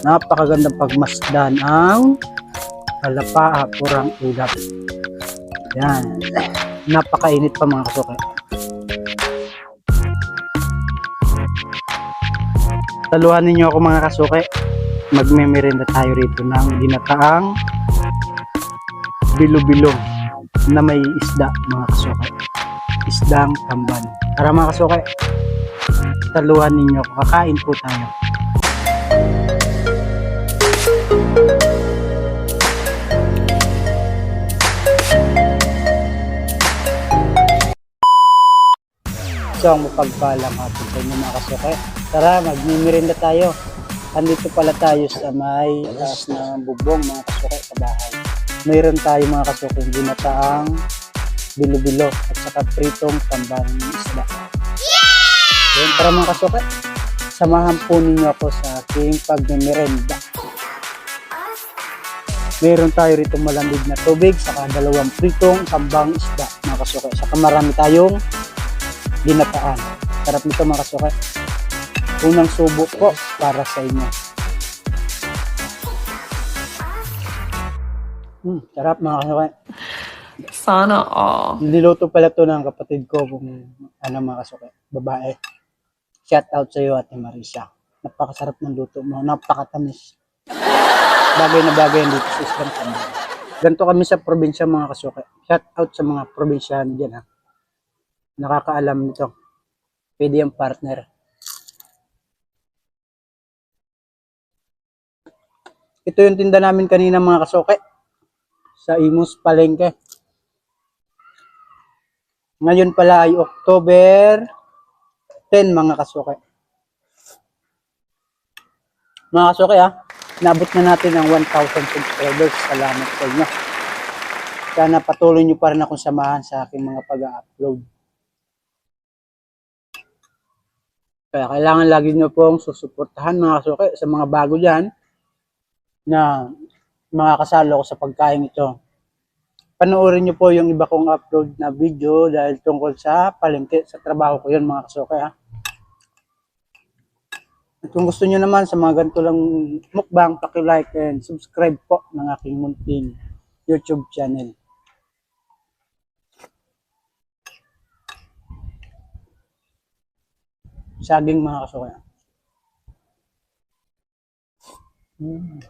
Napakagandang pagmasdan ang halapaa purang ulap. Yan. Napakainit pa mga kasuke. Taluhan ninyo ako mga kasuke. Magmemerenda tayo rito ng ginataang bilo-bilo na may isda mga kasuke. Isdang tamban. Tara mga kasuke. Taluhan ninyo ako. Kakain po tayo. So, ang mapagpalang hapon sa inyo mga kasuke. Tara, magmimirinda tayo. Andito pala tayo sa may taas ng bubong mga kasuke sa bahay. Mayroon tayo mga kasuke ginataang bilo-bilo at saka pritong tamban ng isda. Yun, tara mga kasuke. Samahan po ninyo ako sa aking pagmimirinda. Meron tayo rito malamig na tubig, saka dalawang pritong tambang isda mga kasuke. Saka marami tayong ginataan. Sarap nito mga kasuke. Unang subo po para sa inyo. Hmm, sarap mga kasuke. Sana all. Niluto pala to ng kapatid ko kung ano mga kasuke. Babae. Shout out sa iyo Ate Marisa. Napakasarap ng luto mo. Napakatamis. Bagay na bagay dito sa Islam. Ganito kami sa probinsya mga kasuke. Shout out sa mga probinsyahan dyan ha. Nakakaalam nito. Pwede yung partner. Ito yung tinda namin kanina mga kasuke. Sa Imus Palengke. Ngayon pala ay October 10 mga kasuke. Mga kasuke ha, nabot na natin ang 1,000 subscribers. Salamat sa inyo. Sana patuloy nyo pa rin akong samahan sa aking mga pag-upload. Kaya kailangan lagi nyo pong susuportahan mga kasuke sa mga bago dyan na mga kasalo ko sa pagkain ito panoorin niyo po yung iba kong upload na video dahil tungkol sa palengke, sa trabaho ko yun mga kasuke ha. At kung gusto niyo naman sa mga ganito lang mukbang, paki-like and subscribe po ng aking munting YouTube channel. Saging mga kasuke. Mm.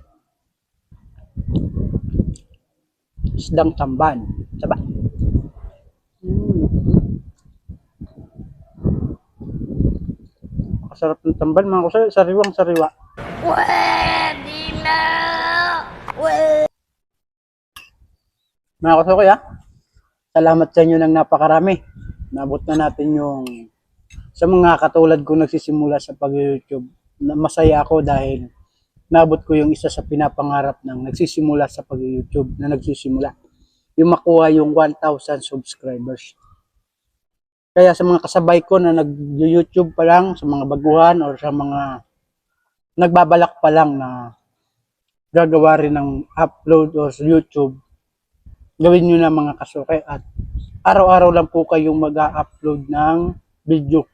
isdang tamban. Saba. Mm. Masarap ng tamban mga kusay. Sariwang sariwa. Pwede na! Mga kusukoy ha. Salamat sa inyo ng napakarami. Nabot na natin yung sa mga katulad ko nagsisimula sa pag-YouTube. Masaya ako dahil nabot ko yung isa sa pinapangarap ng nagsisimula sa pag-YouTube na nagsisimula. Yung makuha yung 1,000 subscribers. Kaya sa mga kasabay ko na nag-YouTube pa lang, sa mga baguhan or sa mga nagbabalak pa lang na gagawa rin ng upload or sa YouTube, gawin nyo na mga kasuke at araw-araw lang po kayong mag-upload ng video.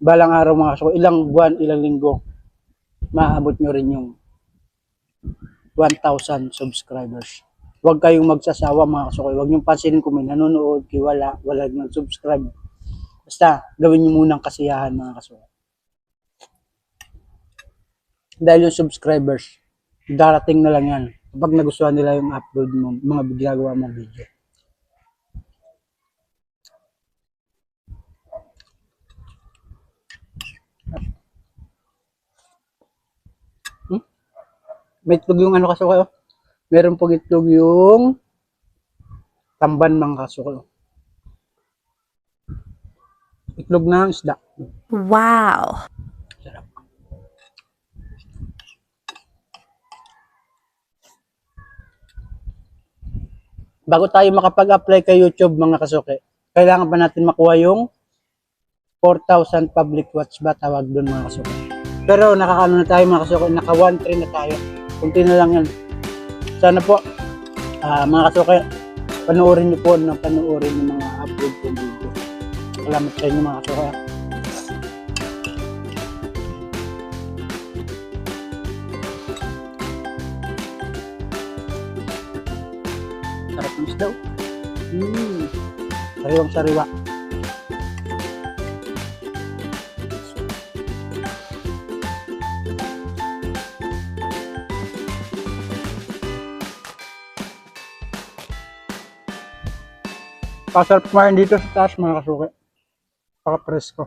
Balang araw mga kasuke, ilang buwan, ilang linggo, maabot nyo rin yung 1,000 subscribers. Huwag kayong magsasawa mga kasuke. Huwag nyo pansinin kung may nanonood, kay wala, wala nag-subscribe. Basta, gawin nyo munang kasiyahan mga kasuke. Dahil yung subscribers, darating na lang yan. Kapag nagustuhan nila yung upload mo, mga ginagawa mong video. May itlog yung ano kasuke oh. Meron pong itlog yung tamban ng kasuke oh. Itlog ng isda. Wow! Sarap. Bago tayo makapag-apply kay YouTube mga kasuke, kailangan pa natin makuha yung 4,000 public watch ba tawag doon mga kasuke. Pero nakakano na tayo mga kasuke, naka 1.3 na tayo. Kunti na lang yan. Sana po, uh, mga kasuke, panoorin niyo po ng panoorin ng mga upload ko dito. Salamat sa inyo mga kasuke. Sarap ng isda. Oh. Mmm. Sariwang sariwa. Pasarap kumain dito sa taas mga kasuki. Paka-presko.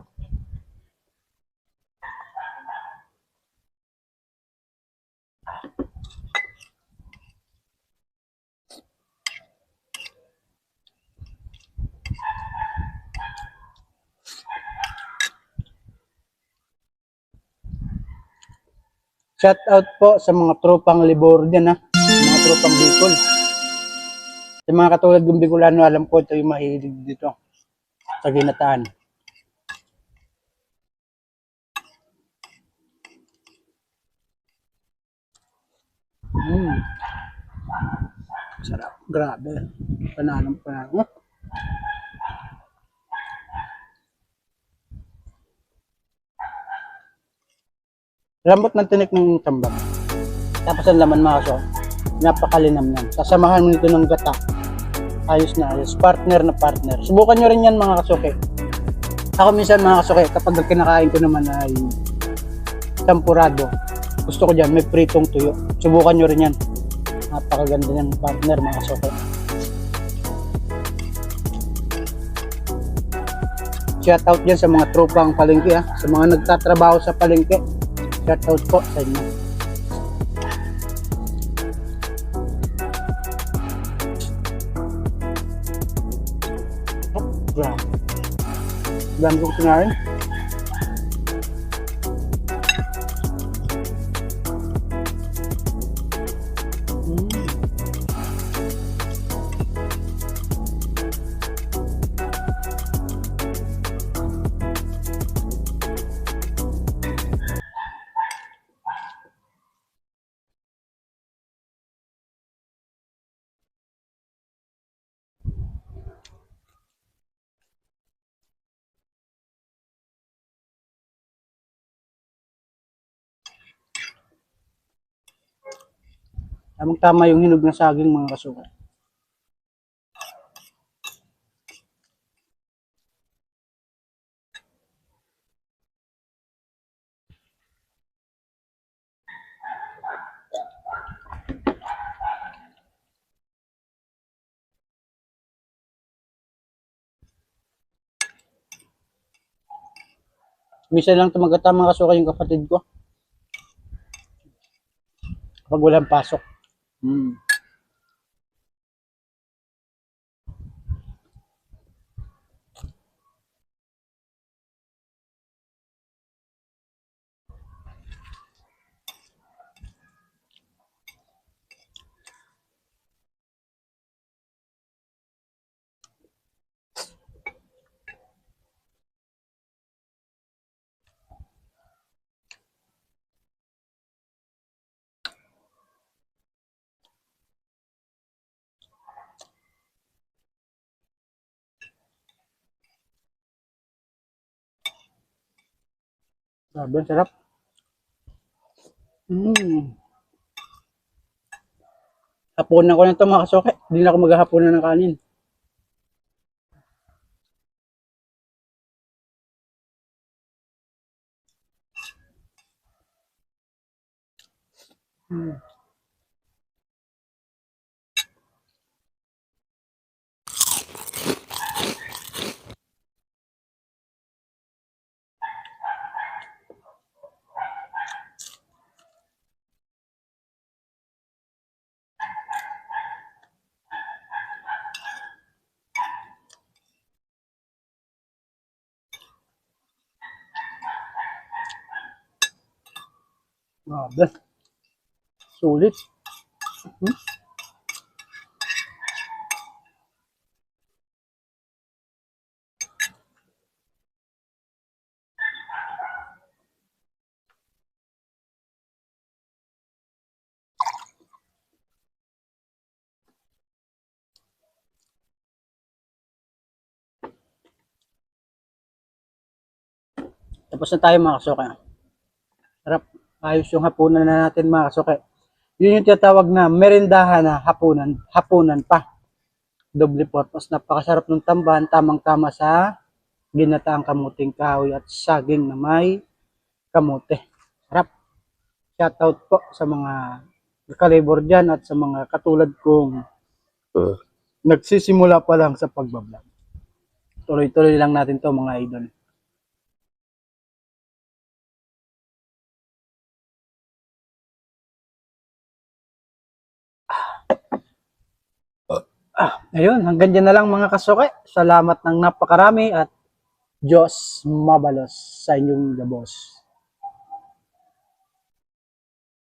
Shout out po sa mga tropang libor dyan ha. Mga tropang Bicol. Sa mga katulad ng Bicolano, alam ko ito yung mahilig dito. Sa ginataan. Mm. Sarap. Grabe. Pananong pananong. Lambot ng tinik ng tambak. Tapos ang laman mga kaso, napakalinam yan. Sasamahan mo nito ng gata. Ayos na ayos. Partner na partner. Subukan nyo rin yan mga kasuke. Ako minsan mga kasuke, kapag kinakain ko naman ay tampurado, gusto ko dyan, may pritong tuyo. Subukan nyo rin yan. Napakaganda yan partner mga kasuke. Shout out dyan sa mga tropang palengke ha. Sa mga nagtatrabaho sa palengke. Shout out po sa inyo. Dami kong kinain. Tamang tama yung hinog na saging mga kasuka. Misa lang tumagata mga kasuka yung kapatid ko. Kapag walang pasok. Hmm. Ang sarap. Mm. Hapunan ko na ito mga kasuke. Hindi na ako maghahapunan ng kanin. Mm. Grabe. Sulit. Hmm? Tapos na tayo mga kasuka. Sarap. Ayos yung hapunan na natin mga kasuke. Yun yung tinatawag na merendahan na hapunan. Hapunan pa. Doble purpose. Napakasarap ng tamban. Tamang-tama sa ginataang kamuting kahoy at saging na may kamote. Sarap. Shoutout po sa mga kalibor dyan at sa mga katulad kong nagsisimula pa lang sa pagbablog. Tuloy-tuloy lang natin to mga idol. Ah, ayun, hanggang dyan na lang mga kasuke. Salamat ng napakarami at Diyos mabalos sa inyong gabos.